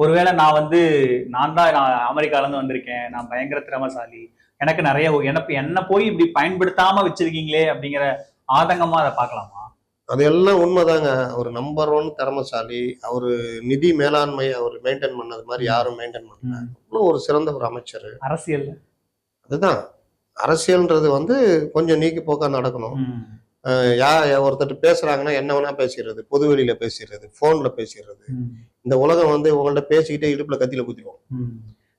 ஒருவேளை நான் வந்து நான் தான் நான் அமெரிக்கால இருந்து வந்திருக்கேன். நான் பயங்கர திறமசாலி. எனக்கு நிறைய எனக்கு என்ன போய் இப்படி பயன்படுத்தாம வச்சிருக்கீங்களே அப்படிங்கிற ஆதங்கமா அதை பார்க்கலாமா? அதெல்லாம் உண்மைதாங்க. அவர் நம்பர் ஒன் திறமசாலி. அவர் நிதி மேலாண்மை அவர் மெயின்டைன் பண்ணது மாதிரி யாரும் மெயின்டைன் பண்ணல. அவ்வளோ ஒரு சிறந்த ஒரு அமைச்சர். அரசியல் அதுதான். அரசியல்ன்றது வந்து கொஞ்சம் நீக்கி போக்கா நடக்கணும். யா ஒருத்தர் பேசுறாங்கன்னா என்ன வேணா பேசிடுறது பொது வெளியில பேசிடுறது போன்ல பேசிடுறது. இந்த உலகம் வந்து உங்கள்ட்ட பேசிக்கிட்டே இடுப்புல கத்தியில குத்திடுவோம்.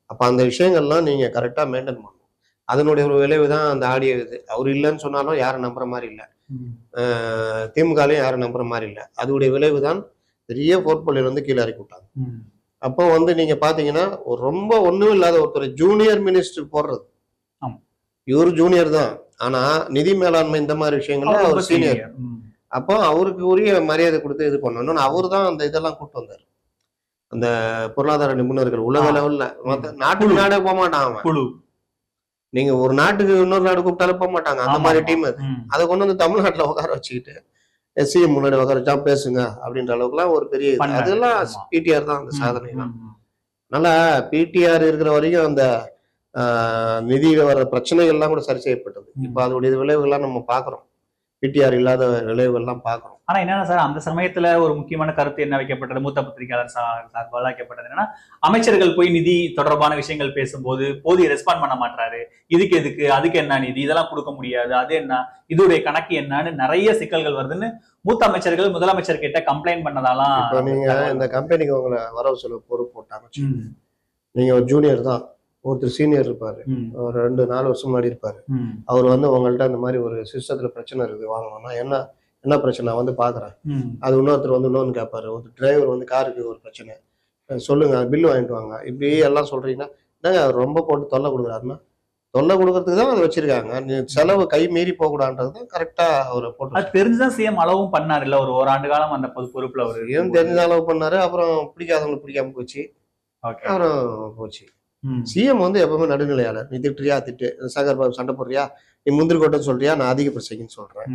அப்ப அந்த விஷயங்கள்லாம் நீங்க கரெக்டா மெயின்டைன் பண்ணணும் அதனுடைய ஒரு விளைவு தான் அந்த ஆடியோ இது அவர் இல்லைன்னு சொன்னாலும் யாரும் நம்புற மாதிரி இல்லை. திமுகலையும் யாரும் நம்புற மாதிரி இல்லை அதோடைய விளைவு தான் பெரிய போர்ட்போலியோ வந்து கீழே இறக்கி விட்டாங்க. அப்போ வந்து நீங்க பாத்தீங்கன்னா ரொம்ப ஒண்ணும் இல்லாத ஒருத்தர் ஜூனியர் மினிஸ்டர் போடுறது. இவர் ஜூனியர் தான் ஆனா நிதி மேலாண்மை இந்த மாதிரி விஷயங்கள்ல அவர் சீனியர். அப்போ அவருக்கு உரிய மரியாதை கொடுத்து இது பண்ணணும் அவர் தான் அந்த இதெல்லாம் கூட்டு வந்தார் அந்த பொருளாதார நிபுணர்கள் உலக. லெவல்ல மத்த நாட்டுக்கு நாடே போக மாட்டான் அவன் குழு நீங்க ஒரு நாட்டுக்கு இன்னொரு நாடு கூப்பிட்டாலும் போக மாட்டாங்க அந்த மாதிரி. டீம் அது. அதை கொண்டு வந்து தமிழ்நாட்டுல உட்கார வச்சுக்கிட்டு சிஎம் முன்னாடி உட்கார வச்சா பேசுங்க அப்படின்ற அளவுக்குலாம் ஒரு பெரிய. அதெல்லாம். பிடிஆர் தான் அந்த. சாதனை தான். அதனால பிடிஆர் இருக்கிற வரைக்கும் அந்த நிதியில வர பிரச்சனைகள்லாம் கூட சரி செய்யப்பட்டது. இப்ப அதோடைய விளைவுகள்லாம் நம்ம பாக்குறோம் பிடிஆர் இல்லாத விளைவுகள்லாம் பாக்குறோம் ஆனா என்னன்னா சார் அந்த சமயத்துல ஒரு முக்கியமான கருத்து என்ன வைக்கப்பட்டது? மூத்த பத்திரிகையாளர் சார்பாக வைக்கப்பட்டது என்னன்னா அமைச்சர்கள் போய் நிதி தொடர்பான விஷயங்கள் பேசும்போது போதிய ரெஸ்பாண்ட் பண்ண மாட்டாரு இதுக்கு எதுக்கு? அதுக்கு என்ன நிதி? இதெல்லாம் கொடுக்க முடியாது. அது என்ன? இதோடைய கணக்கு என்னன்னு நிறைய சிக்கல்கள் வருதுன்னு மூத்த அமைச்சர்கள் முதலமைச்சர் கிட்ட கம்ப்ளைண்ட் பண்ணதாலாம் நீங்க இந்த கம்பெனிக்கு உங்களை வரவு செலவு பொறுப்பு போட்டாங்க நீங்க ஒரு ஜூனியர் தான். ஒருத்தர் சீனியர் இருப்பாரு. ஒரு ரெண்டு நாலு வருஷம் முன்னாடி இருப்பாரு. அவர் வந்து உங்கள்ட்ட அந்த மாதிரி ஒரு சிஸ்டத்துல பிரச்சனை இருக்குது வாங்கணும்னா என்ன என்ன பிரச்சனை? நான் வந்து பாக்குறேன். அது இன்னொருத்தர் வந்து இன்னொன்று கேட்பாரு ஒரு டிரைவர் வந்து காருக்கு ஒரு பிரச்சனை. சொல்லுங்க பில்லு வாங்கிட்டு வாங்க. இப்படி எல்லாம் சொல்றீங்கன்னா என்னங்க அவர் ரொம்ப போட்டு தொல்லை கொடுக்குறாருன்னா? தொல்லை கொடுக்கறதுக்கு தான் அதை வச்சிருக்காங்க. செலவு கை மீறி போகக்கூடாதுன்றது தான் கரெக்டா அவர் போட்டு தெரிஞ்சுதான் சிஎம் அளவும் பண்ணாரு. இல்ல ஒரு ஓராண்டு காலம் அந்த பொது பொறுப்புல அவரு ஏன் தெரிஞ்ச அளவு பண்ணாரு. அப்புறம் பிடிக்காதவங்களுக்கு பிடிக்காம போச்சு. அப்புறம் போச்சு. சிஎம் வந்து எப்பவுமே நடுநிலையாளர். நீ திட்டுறியா? திட்டு. சேகர் பாபு சண்டை போடுறியா? நீ முந்திரி கொட்டைன்னு சொல்றியா? நான் அதிக பிரசைக்குன்னு சொல்றேன்.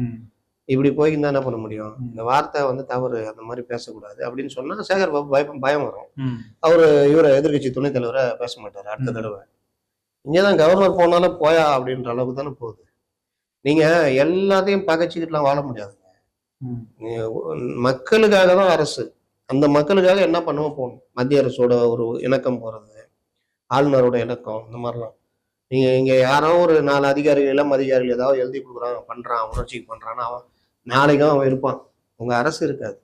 இப்படி போய்க்கு என்ன பண்ண முடியும். இந்த வார்த்தை வந்து தவறு அந்த மாதிரி பேசக்கூடாது அப்படின்னு சொன்னா சேகர் பாபு பயம் பயம் வரும். அவரு இவரை எதிர்க்கட்சி துணைத் தலைவரை பேச மாட்டாரு அடுத்த. தடவை. இங்கதான் கவர்னர் போனாலும் போயா அப்படின்ற அளவுக்கு தானே போகுது. நீங்க எல்லாத்தையும் பகைச்சிக்கிட்டுலாம் வாழ முடியாதுங்க. மக்களுக்காக தான் அரசு. அந்த மக்களுக்காக என்ன பண்ணுவோம் போகணும்? மத்திய அரசோட ஒரு இணக்கம் போறது. ஆளுநரோட இணக்கம் இந்த மாதிரிலாம். நீங்கள் இங்கே யாரோ ஒரு நாலு அதிகாரிகள் இளம் அதிகாரிகள் ஏதாவது எழுதி கொடுக்குறான் பண்ணுறான் உணர்ச்சிக்கு பண்றான்னு அவன் நாளைக்கும் அவன் இருப்பான். உங்கள் அரசு இருக்காது.